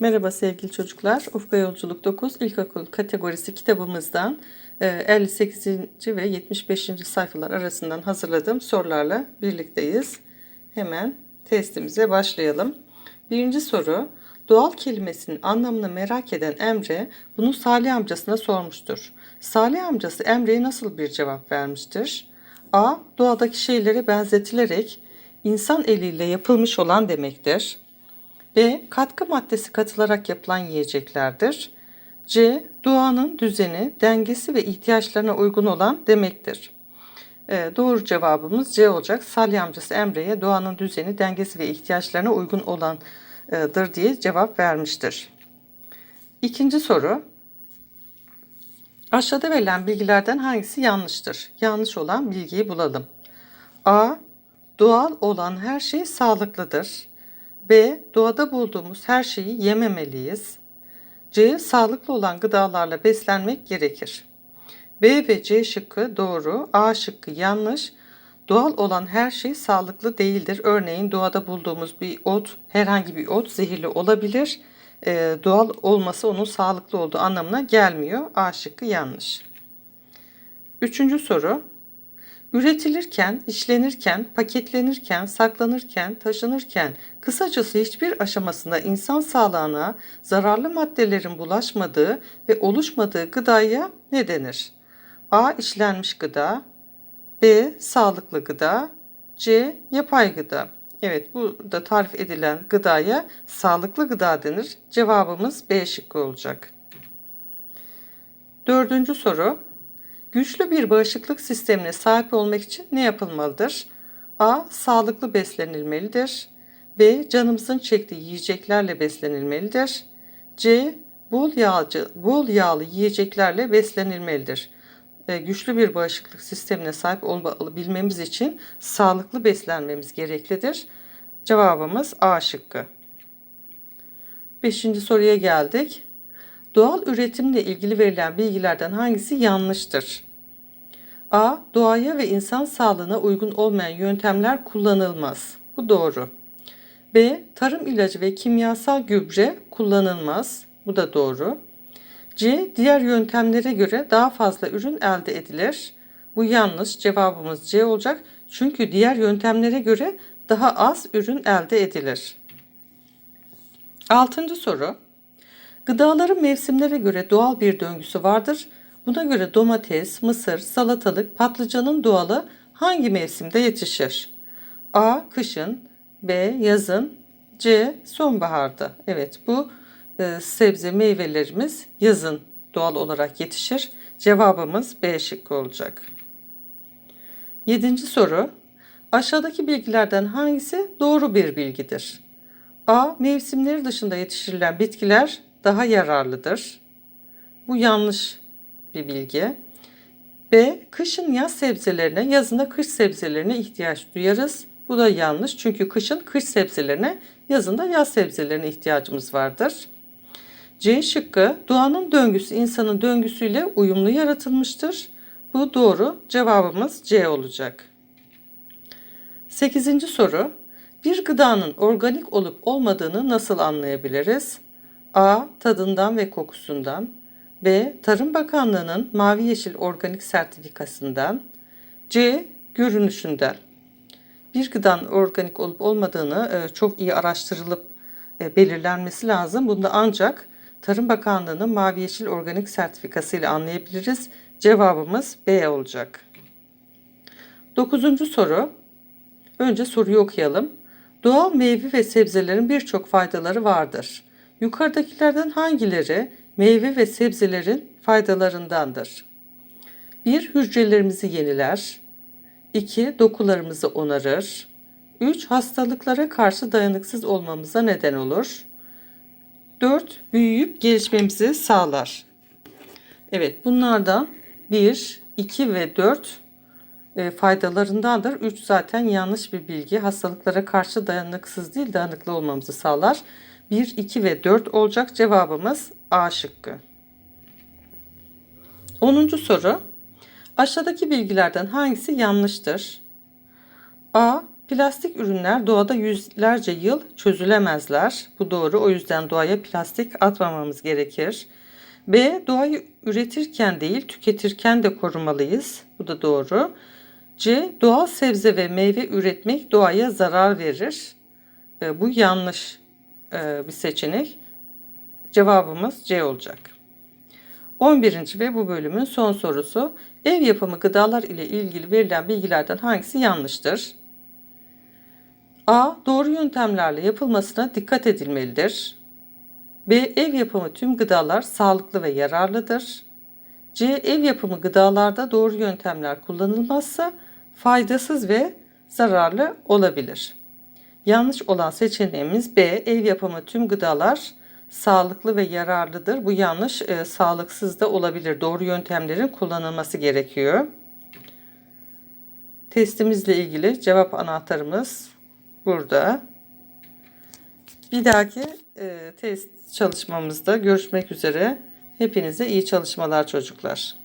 Merhaba sevgili çocuklar. Ufka Yolculuk 9 İlkokul kategorisi kitabımızdan e, 58. ve 75. sayfalar arasından hazırladığım sorularla birlikteyiz. Hemen testimize başlayalım. Birinci soru. Doğal kelimesinin anlamını merak eden Emre bunu Salih amcasına sormuştur. Salih amcası Emre'ye nasıl bir cevap vermiştir? A. Doğadaki şeylere benzetilerek insan eliyle yapılmış olan demektir. B. Katkı maddesi katılarak yapılan yiyeceklerdir. C. Doğanın düzeni, dengesi ve ihtiyaçlarına uygun olan demektir. Ee, doğru cevabımız C olacak. Salih amcası Emre'ye doğanın düzeni, dengesi ve ihtiyaçlarına uygun olandır diye cevap vermiştir. İkinci soru. Aşağıda verilen bilgilerden hangisi yanlıştır? Yanlış olan bilgiyi bulalım. A. Doğal olan her şey sağlıklıdır. B. Doğada bulduğumuz her şeyi yememeliyiz. C. Sağlıklı olan gıdalarla beslenmek gerekir. B ve C şıkkı doğru, A şıkkı yanlış. Doğal olan her şey sağlıklı değildir. Örneğin doğada bulduğumuz bir ot, herhangi bir ot zehirli olabilir. Ee, doğal olması onun sağlıklı olduğu anlamına gelmiyor. A şıkkı yanlış. Üçüncü soru. Üretilirken, işlenirken, paketlenirken, saklanırken, taşınırken, kısacası hiçbir aşamasında insan sağlığına zararlı maddelerin bulaşmadığı ve oluşmadığı gıdaya ne denir? A. işlenmiş gıda B. Sağlıklı gıda C. Yapay gıda Evet burada tarif edilen gıdaya sağlıklı gıda denir. Cevabımız B şıkkı olacak. Dördüncü soru. Güçlü bir bağışıklık sistemine sahip olmak için ne yapılmalıdır? A. Sağlıklı beslenilmelidir. B. Canımızın çektiği yiyeceklerle beslenilmelidir. C. Bol yağcı, bol yağlı yiyeceklerle beslenilmelidir. E, güçlü bir bağışıklık sistemine sahip olabilmemiz için sağlıklı beslenmemiz gereklidir. Cevabımız A şıkkı. Beşinci soruya geldik. Doğal üretimle ilgili verilen bilgilerden hangisi yanlıştır? A. Doğaya ve insan sağlığına uygun olmayan yöntemler kullanılmaz. Bu doğru. B. Tarım ilacı ve kimyasal gübre kullanılmaz. Bu da doğru. C. Diğer yöntemlere göre daha fazla ürün elde edilir. Bu yanlış. Cevabımız C olacak. Çünkü diğer yöntemlere göre daha az ürün elde edilir. Altıncı soru. Gıdaların mevsimlere göre doğal bir döngüsü vardır. Buna göre domates, mısır, salatalık, patlıcanın doğalı hangi mevsimde yetişir? A. Kışın B. Yazın C. Sonbaharda. Evet bu e, sebze meyvelerimiz yazın doğal olarak yetişir. Cevabımız B şıkkı olacak. Yedinci soru. Aşağıdaki bilgilerden hangisi doğru bir bilgidir? A. Mevsimleri dışında yetiştirilen bitkiler daha yararlıdır. Bu yanlış bir bilgi. B. Kışın yaz sebzelerine, yazında kış sebzelerine ihtiyaç duyarız. Bu da yanlış çünkü kışın kış sebzelerine, yazında yaz sebzelerine ihtiyacımız vardır. C şıkkı doğanın döngüsü insanın döngüsüyle uyumlu yaratılmıştır. Bu doğru. Cevabımız C olacak. 8. soru. Bir gıdanın organik olup olmadığını nasıl anlayabiliriz? A. Tadından ve kokusundan. B. Tarım Bakanlığı'nın mavi yeşil organik sertifikasından. C. Görünüşünden. Bir gıdanın organik olup olmadığını e, çok iyi araştırılıp e, belirlenmesi lazım. Bunda ancak Tarım Bakanlığı'nın mavi yeşil organik sertifikası ile anlayabiliriz. Cevabımız B olacak. Dokuzuncu soru. Önce soruyu okuyalım. Doğal meyve ve sebzelerin birçok faydaları vardır. Yukarıdakilerden hangileri meyve ve sebzelerin faydalarındandır? 1. Hücrelerimizi yeniler. 2. Dokularımızı onarır. 3. Hastalıklara karşı dayanıksız olmamıza neden olur. 4. Büyüyüp gelişmemizi sağlar. Evet bunlardan 1, 2 ve 4 e, faydalarındandır. 3 zaten yanlış bir bilgi. Hastalıklara karşı dayanıksız değil dayanıklı olmamızı sağlar. 1, 2 ve 4 olacak cevabımız A şıkkı. 10. soru. Aşağıdaki bilgilerden hangisi yanlıştır? A. Plastik ürünler doğada yüzlerce yıl çözülemezler. Bu doğru. O yüzden doğaya plastik atmamamız gerekir. B. Doğayı üretirken değil tüketirken de korumalıyız. Bu da doğru. C. Doğal sebze ve meyve üretmek doğaya zarar verir. Bu yanlış e, bir seçenek. Cevabımız C olacak. 11. ve bu bölümün son sorusu. Ev yapımı gıdalar ile ilgili verilen bilgilerden hangisi yanlıştır? A. Doğru yöntemlerle yapılmasına dikkat edilmelidir. B. Ev yapımı tüm gıdalar sağlıklı ve yararlıdır. C. Ev yapımı gıdalarda doğru yöntemler kullanılmazsa faydasız ve zararlı olabilir. Yanlış olan seçeneğimiz B. Ev yapımı tüm gıdalar sağlıklı ve yararlıdır. Bu yanlış, e, sağlıksız da olabilir. Doğru yöntemlerin kullanılması gerekiyor. Testimizle ilgili cevap anahtarımız burada. Bir dahaki e, test çalışmamızda görüşmek üzere. Hepinize iyi çalışmalar çocuklar.